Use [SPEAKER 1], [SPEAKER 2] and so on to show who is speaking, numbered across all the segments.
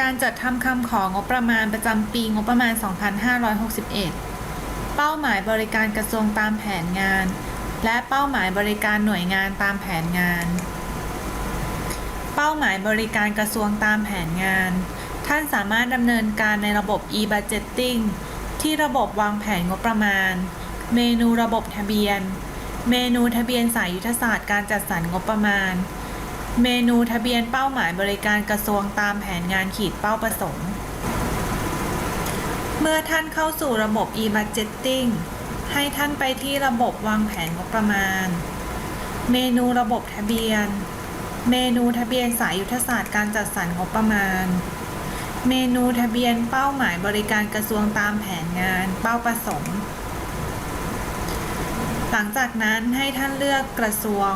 [SPEAKER 1] การจัดทำคำของบประมาณประจำปีงบประมาณ 2561 เป้าหมายบริการกระทรวงตามแผนงาน และเป้าหมายบริการหน่วยงานตามแผนงาน เป้าหมายบริการกระทรวงตามแผนงาน ท่านสามารถดำเนินการในระบบ e-budgeting ที่ระบบวางแผนงบประมาณ เมนูระบบทะเบียน เมนูทะเบียนสายยุทธศาสตร์การจัดสรรงบประมาณ เมนูทะเบียนเป้าหมายบริการกระทรวงตามแผนงานขีดเป้าประสงค์ เมื่อท่านเข้าสู่ระบบ e-budgeting ให้ท่านไปที่ระบบวางแผนงบประมาณ เมนูระบบทะเบียน เมนูทะเบียนสายยุทธศาสตร์การจัดสรรงบประมาณ เมนูทะเบียนเป้าหมายบริการกระทรวงตามแผนงานเป้าประสงค์ หลังจากนั้นให้ท่านเลือกกระทรวง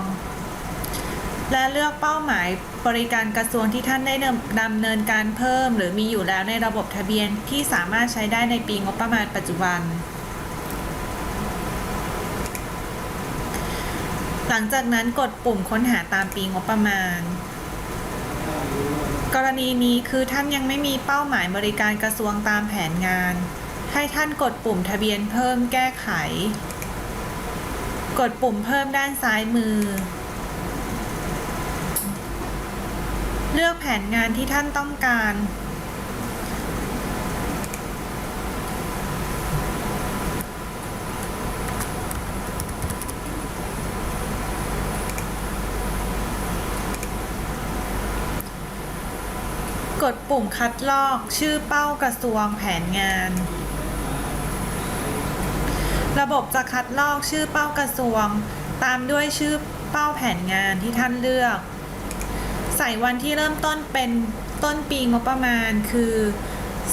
[SPEAKER 1] และเลือกเป้าหมายบริการกระทรวงที่ท่านได้ดำเนินการเพิ่ม หรือมีอยู่แล้วในระบบทะเบียนที่สามารถใช้ได้ในปีงบประมาณปัจจุบัน หลังจากนั้นกดปุ่มค้นหาตามปีงบประมาณ กรณีนี้คือท่านยังไม่มีเป้าหมายบริการกระทรวงตามแผนงาน ให้ท่านกดปุ่มทะเบียนเพิ่มแก้ไข กดปุ่มเพิ่มด้านซ้ายมือ เลือกแผนงานที่ท่านต้องการ กดปุ่มคัดลอกชื่อเป้ากระทรวงแผนงานระบบจะคัดลอกชื่อเป้ากระทรวง ตามด้วยชื่อเป้าแผนงานที่ท่านเลือก ใส่วันที่เริ่มต้นเป็นต้นปีงบประมาณคือ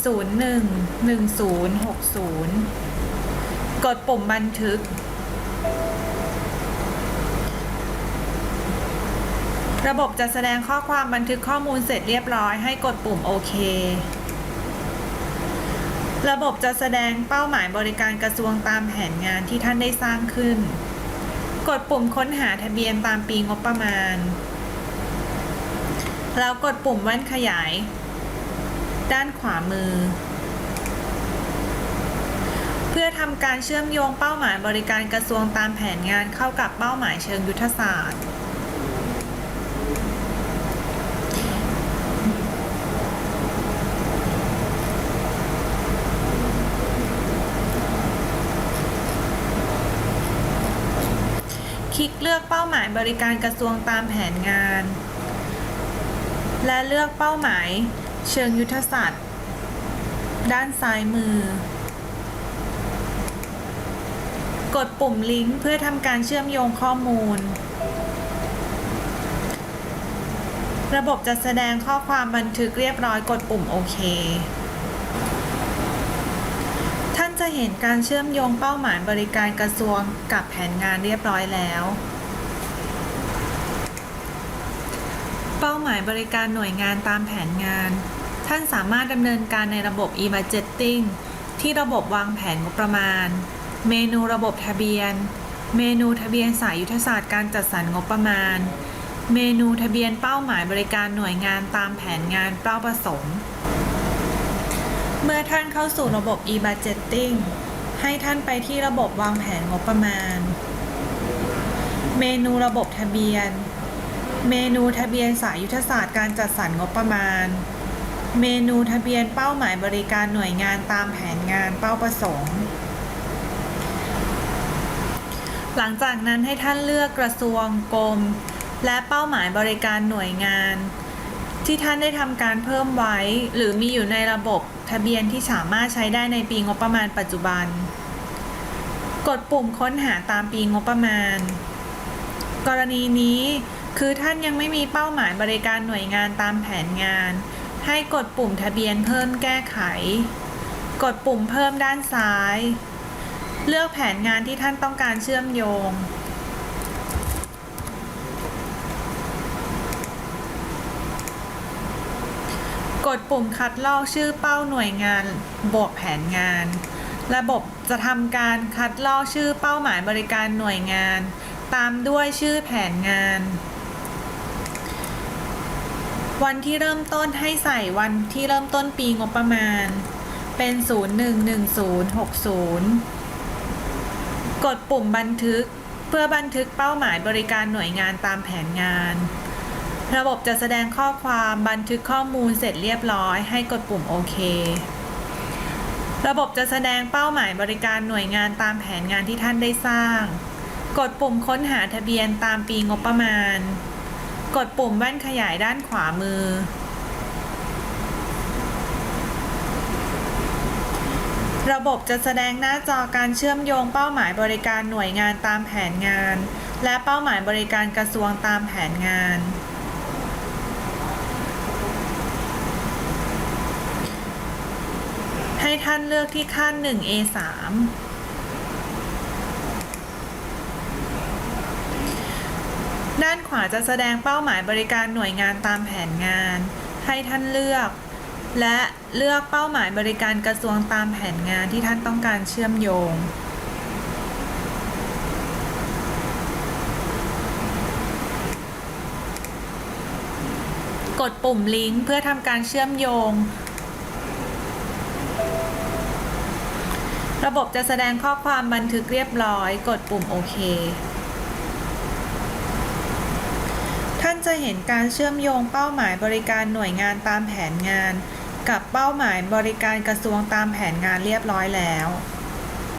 [SPEAKER 1] 011060 กดปุ่มบันทึก ระบบจะแสดงข้อความบันทึกข้อมูลเสร็จเรียบร้อยให้กดปุ่มโอเค ระบบจะแสดงเป้าหมายบริการกระทรวงตามแผนงานที่ท่านได้สร้างขึ้น กดปุ่มค้นหาทะเบียนตามปีงบประมาณ แล้วกดปุ่มแว่นขยาย ด้านขวามือ เพื่อทำการเชื่อมโยงเป้าหมายบริการกระทรวงตามแผนงานเข้ากับเป้าหมายเชิงยุทธศาสตร์ คลิกเลือกเป้าหมายบริการกระทรวงตามแผนงาน และเลือกเป้าหมายเชิงยุทธศาสตร์ ด้านซ้ายมือ กดปุ่มลิงก์เพื่อทำการเชื่อมโยงข้อมูล ระบบจะแสดงข้อความบันทึกเรียบร้อยกดปุ่มโอเค ท่านจะเห็นการเชื่อมโยงเป้าหมายบริการกระทรวงกับแผนงานเรียบร้อยแล้ว เป้าหมายบริการหน่วยงานตามแผนงาน ท่านสามารถดำเนินการในระบบ e-budgeting ที่ระบบวางแผนงบประมาณ เมนูระบบทะเบียน เมนูทะเบียนสายยุทธศาสตร์การจัดสรรงบประมาณ เมนูทะเบียนเป้าหมายบริการหน่วยงานตามแผนงานเป้าประสงค์ เมื่อท่านเข้าสู่ระบบ e-budgeting ให้ท่านไปที่ระบบวางแผนงบประมาณ เมนูระบบทะเบียน เมนูทะเบียนสายยุทธศาสตร์การจัดสรรงบประมาณ เมนูทะเบียนเป้าหมายบริการหน่วยงานตามแผนงานเป้าประสงค์ หลังจากนั้นให้ท่านเลือกกระทรวงกรม และเป้าหมายบริการหน่วยงาน ที่ท่านได้ทำการเพิ่มไว้ หรือมีอยู่ในระบบทะเบียนที่สามารถใช้ได้ในปีงบประมาณปัจจุบัน กดปุ่มค้นหาตามปีงบประมาณ กรณีนี้ คือท่านยังไม่มีเป้าหมายบริการหน่วยงานตามแผนงาน ให้กดปุ่มทะเบียนเพิ่มแก้ไข กดปุ่มเพิ่มด้านซ้าย เลือกแผนงานที่ท่านต้องการเชื่อมโยง กดปุ่มคัดลอกชื่อเป้าหน่วยงานบวกแผนงาน ระบบจะทำการคัดลอกชื่อเป้าหมายบริการหน่วยงาน ตามด้วยชื่อแผนงาน วันที่เริ่มต้นให้ใส่วันที่เริ่มต้นปีงบประมาณ เป็น 011060 กดปุ่มบันทึก เพื่อบันทึกเป้าหมายบริการหน่วยงานตามแผนงาน ระบบจะแสดงข้อความบันทึกข้อมูลเสร็จเรียบร้อย ให้กดปุ่มโอเค ระบบจะแสดงเป้าหมายบริการหน่วยงานตามแผนงานที่ท่านได้สร้าง กดปุ่มค้นหาทะเบียนตามปีงบประมาณ กดปุ่มแว่นขยายด้านขวามือ ระบบจะแสดงหน้าจอการเชื่อมโยงเป้าหมายบริการหน่วยงานตามแผนงาน และเป้าหมายบริการกระทรวงตามแผนงาน ให้ท่านเลือกที่ขั้น 1A3 ด้านข วาจะแสดงเป้าหมายบริการหน่วยงานตามแผนงาน ให้ท่านเลือก และเลือกเป้าหมายบริการกระทรวงตามแผนงานที่ท่านต้องการเชื่อมโยง กดปุ่มลิงก์เพื่อทำการเชื่อมโยง ระบบจะแสดงข้อความบันทึกเรียบร้อย กดปุ่มโอเค ท่าน จะเห็นการเชื่อมโยงเป้าหมายบริการหน่วยงานตามแผนงาน กับเป้าหมายบริการกระทรวงตามแผนงานเรียบร้อยแล้ว